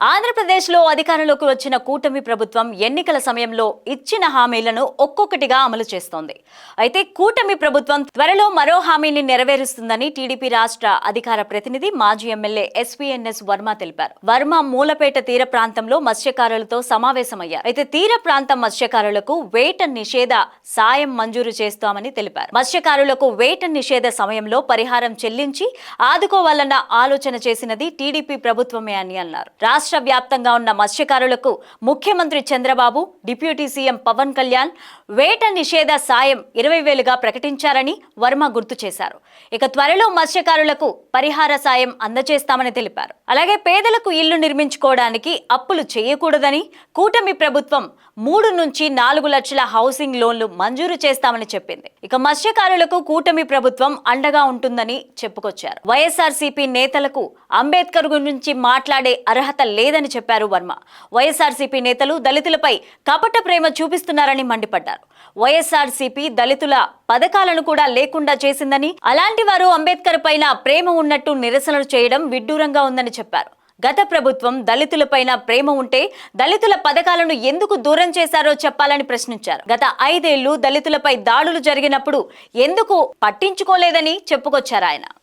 ఆంధ్రప్రదేశ్లో అధికారంలోకి వచ్చిన కూటమి ప్రభుత్వం ఎన్నికల సమయంలో ఇచ్చిన హామీలను ఒక్కొక్కటిగా అమలు చేస్తోంది. అయితే కూటమి ప్రభుత్వం త్వరలో మరో హామీని నెరవేరుస్తుందని టీడీపీ రాష్ట్ర అధికార ప్రతినిధి మాజీ ఎమ్మెల్యే ఎస్వీఎన్ఎస్ వర్మ తెలిపారు. వర్మ మూలపేట తీర ప్రాంతంలో మత్స్యకారులతో సమావేశమయ్యారు. అయితే తీర ప్రాంత మత్స్యకారులకు వేట నిషేధ సాయం మంజూరు చేస్తామని తెలిపారు. మత్స్యకారులకు వేట నిషేధ సమయంలో పరిహారం చెల్లించి ఆదుకోవాలన్న ఆలోచన చేసినది టీడీపీ ప్రభుత్వమే అని అన్నారు. రాష్ట్ర వ్యాప్తంగా ఉన్న మత్స్యకారులకు ముఖ్యమంత్రి చంద్రబాబు డిప్యూటీ సీఎం పవన్ కళ్యాణ్ వేట నిషేధ సాయం ఇరవై వేలుగా ప్రకటించారని వర్మ గుర్తు చేశారు. ఇక త్వరలో మత్స్యకారులకు పరిహార సాయం అందజేస్తామని తెలిపారు. అలాగే పేదలకు ఇల్లు నిర్మించుకోవడానికి అప్పులు చేయకూడదని కూటమి ప్రభుత్వం మూడు నుంచి నాలుగు లక్షల హౌసింగ్ లోన్లు మంజూరు చేస్తామని చెప్పింది. ఇక మత్స్యకారులకు కూటమి ప్రభుత్వం అండగా ఉంటుందని చెప్పుకొచ్చారు. వైఎస్ఆర్సీపీ నేతలకు అంబేద్కర్ గురించి మాట్లాడే అర్హత లేదని చెప్పారు వర్మ. వైఎస్ఆర్సీపీ నేతలు దళితులపై కపట ప్రేమ చూపిస్తున్నారని మండిపడ్డారు. వైఎస్ఆర్సీపీ దళితుల పథకాలను కూడా లేకుండా చేసిందని అలాంటి వారు అంబేద్కర్ పైన ప్రేమ ఉన్నట్టు నిరసనలు చేయడం విడ్డూరంగా ఉందని చెప్పారు. గత ప్రభుత్వం దళితులపైన ప్రేమ ఉంటే దళితుల పథకాలను ఎందుకు దూరం చేశారో చెప్పాలని ప్రశ్నించారు. గత ఐదేళ్ళు దళితులపై దాడులు జరిగినప్పుడు ఎందుకు పట్టించుకోలేదని చెప్పుకొచ్చారు ఆయన.